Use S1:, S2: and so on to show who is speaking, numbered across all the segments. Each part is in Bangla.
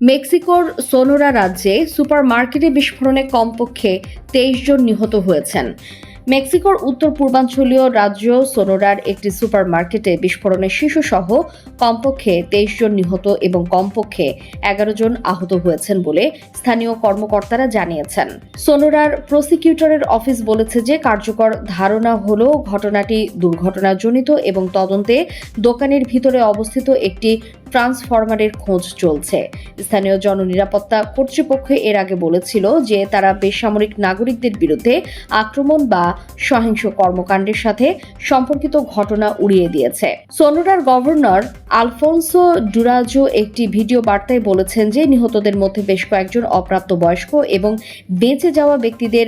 S1: মেক্সিকোর সোনোরা রাজ্যে সুপারমার্কেটে বিস্ফোরণে কমপক্ষে তেইশ জন নিহত হয়েছেন। মেক্সিকোর উত্তর পূর্বাঞ্চলীয় রাজ্য সোনোরার একটি সুপারমার্কেটে বিস্ফোরণে শিশুসহ কমপক্ষে তেইশ জন নিহত এবং কমপক্ষে এগারো জন আহত হয়েছেন বলে স্থানীয় কর্মকর্তারা জানিয়েছেন। সোনোরার প্রসিকিউটরের অফিস বলেছে যে কার্যকর ধারণা হলো ঘটনাটি দুর্ঘটনাজনিত এবং তদন্তে দোকানের ভিতরে অবস্থিত একটি ট্রান্সফরমারের খোঁজ চলছে। স্থানীয় জননিরাপত্তা কর্তৃপক্ষ এর আগে বলেছিল যে তারা বেসামরিক নাগরিকদের বিরুদ্ধে আক্রমণ বা সহিংস কর্মকাণ্ডের সাথে সম্পর্কিত ঘটনা উড়িয়ে দিয়েছে। সোনোরার গভর্নর আলফোনসো ডুরাজো একটি ভিডিও বার্তায় বলেছেন যে নিহতদের মধ্যে বেশ কয়েকজন অপ্রাপ্তবয়স্ক এবং বেঁচে যাওয়া ব্যক্তিদের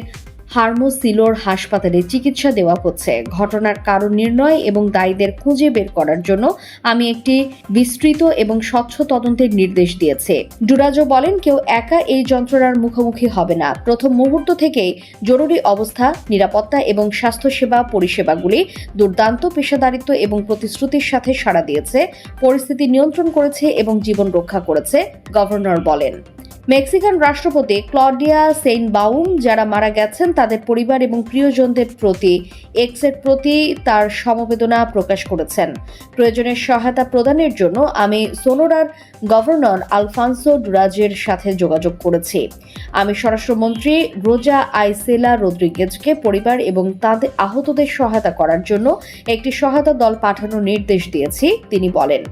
S1: হার্মোসিলোর হাসপাতালে চিকিৎসা দেওয়া হচ্ছে। ঘটনার কারণ নির্ণয় এবং দায়ীদের খুঁজে বের করার জন্য আমি একটি বিস্তৃত এবং স্বচ্ছ তদন্তের নির্দেশ দিয়েছি। ডুরাজো বলেন, কেউ একা এই যন্ত্রণার মুখোমুখি হবে না। প্রথম মুহূর্ত থেকেই জরুরি অবস্থা, নিরাপত্তা এবং স্বাস্থ্যসেবা পরিষেবাগুলি দুর্দান্ত পেশাদারিত্ব এবং প্রতিশ্রুতির সাথে সাড়া দিয়েছে, পরিস্থিতি নিয়ন্ত্রণ করেছে এবং জীবন রক্ষা করেছে, গভর্নর বলেন। মেক্সিকান রাষ্ট্রপতি ক্লডিয়া সেইনবাউম, যারা মারা গেছেন তাদের পরিবার এবং প্রিয়জনদের প্রতি, এক্সের প্রতি তার সমবেদনা প্রকাশ করেছেন। প্রয়োজনের সহায়তা প্রদানের জন্য আমি সোনোরার গভর্নর আলফান্সো ডুরাজের সাথে যোগাযোগ করেছি। আমি স্বরাষ্ট্রমন্ত্রী রোজা আইসেলা রদ্রিগেজকে পরিবার এবং তাদের আহতদের সহায়তা করার জন্য একটি সহায়তা দল পাঠানোর নির্দেশ দিয়েছি, তিনি বলেন।